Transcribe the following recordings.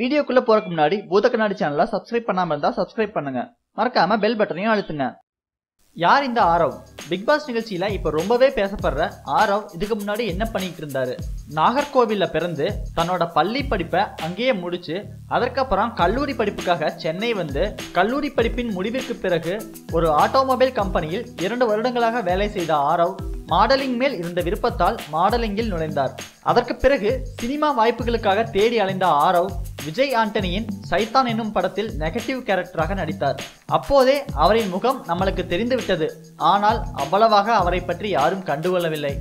வீடியோக்குள்ள போறதுக்கு முன்னாடி பூத கண்ணாடி சேனலை சப்ஸ்கிரைப் பண்ணாம இருந்தா சப்ஸ்கிரைப் பண்ணுங்க. மறக்காம பெல் பட்டனையும் அழுத்துங்க. யார் இந்த ஆரவ்? பிக் பாஸ் நிகழ்ச்சியில இப்ப ரொம்பவே பேசப்படுற ஆரவ் இதுக்கு முன்னாடி என்ன பண்ணிட்டு இருந்தாரு? நாகர்கோவில்ல பிறந்து தன்னோட பள்ளி படிப்பை அங்கேயே முடிச்சு அதற்கப்புறம் கல்லூரி படிப்புக்காக சென்னை வந்து கல்லூரி படிப்பின் முடிவிற்கு பிறகு ஒரு ஆட்டோமொபைல் கம்பெனியில் இரண்டு வருடங்களாக வேலை செய்த ஆரவ் மாடலிங் மேல் இருந்த விருப்பத்தால் மாடலிங்கில் நுழைந்தார். அதற்கு பிறகு சினிமா வாய்ப்புகளுக்காக தேடி அலைந்த ஆரவ் விஜய் ஆண்டனியின் சைத்தான் என்னும் படத்தில் நெகட்டிவ் கேரக்டராக நடித்தார். அப்போதே அவரின் முகம் நம்மளுக்கு தெரிந்துவிட்டது. ஆனால் அவ்வளவாக அவரை பற்றி யாரும் கண்டுகொள்ளவில்லை.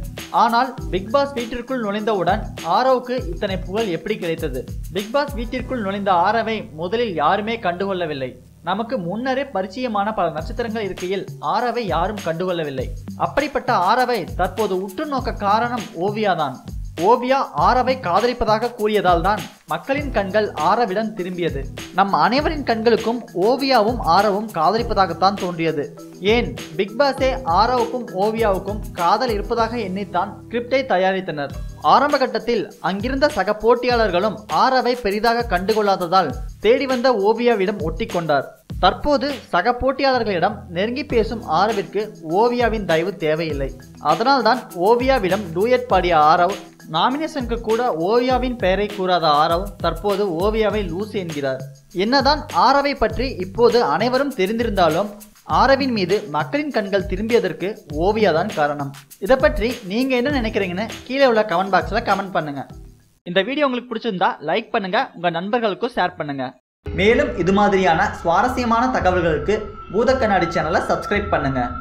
ஆனால் பிக்பாஸ் வீட்டிற்குள் நுழைந்தவுடன் ஆரவுக்கு இத்தனை புகழ் எப்படி கிடைத்தது? பிக்பாஸ் வீட்டிற்குள் நுழைந்த ஆரவை முதலில் யாருமே கண்டுகொள்ளவில்லை. நமக்கு முன்னரே பரிச்சயமான பல நட்சத்திரங்கள் இருக்கையில் ஆரவை யாரும் கண்டுகொள்ளவில்லை. அப்படிப்பட்ட ஆரவை தற்போது உற்று நோக்க காரணம் ஓவியாதான். ஓவியா ஆரவை காதலிப்பதாக கூறியதால் தான் மக்களின் கண்கள் ஆரவிடம் திரும்பியது. நம் அனைவரின் கண்களுக்கும் ஓவியாவும் ஆரவும் காதலிப்பதாகத்தான் தோன்றியது. ஏன்? பிக் பாஸே ஆரவுக்கும் ஓவியாவுக்கும் காதல் இருப்பதாக எண்ணித்தான் ஸ்கிரிப்டை தயாரித்தனர். ஆரம்ப கட்டத்தில் அங்கிருந்த சக போட்டியாளர்களும் ஆரவை பெரிதாக கண்டுகொள்ளாததால் தேடி வந்த ஓவியாவிடம் ஒட்டிக்கொண்டார். தற்போது சக போட்டியாளர்களிடம் நெருங்கி பேசும் ஆரவிற்கு ஓவியாவின் தயவு தேவையில்லை. அதனால்தான் ஓவியாவிடம் டூயட் பாடிய ஆரவ் நாமினேஷனுக்கு கூட ஓவியாவின் பெயரை கூறாத ஆரவ் தற்போது ஓவியாவை லூஸ் என்கிறார். என்னதான் ஆரவை பற்றி இப்போது அனைவரும் தெரிந்திருந்தாலும் ஆரவின் மீது மக்களின் கண்கள் திரும்பியதற்கு ஓவியா தான் காரணம். இதை பற்றி நீங்க என்ன நினைக்கிறீங்கன்னு கீழே உள்ள கமெண்ட் பாக்ஸ்ல கமெண்ட் பண்ணுங்க. இந்த வீடியோ உங்களுக்கு பிடிச்சிருந்தா லைக் பண்ணுங்க உங்க நண்பர்களுக்கும் ஷேர் பண்ணுங்க. மேலும் இது மாதிரியான சுவாரஸ்யமான தகவல்களுக்கு பூத கண்ணாடி சேனலை சப்ஸ்கிரைப் பண்ணுங்கள்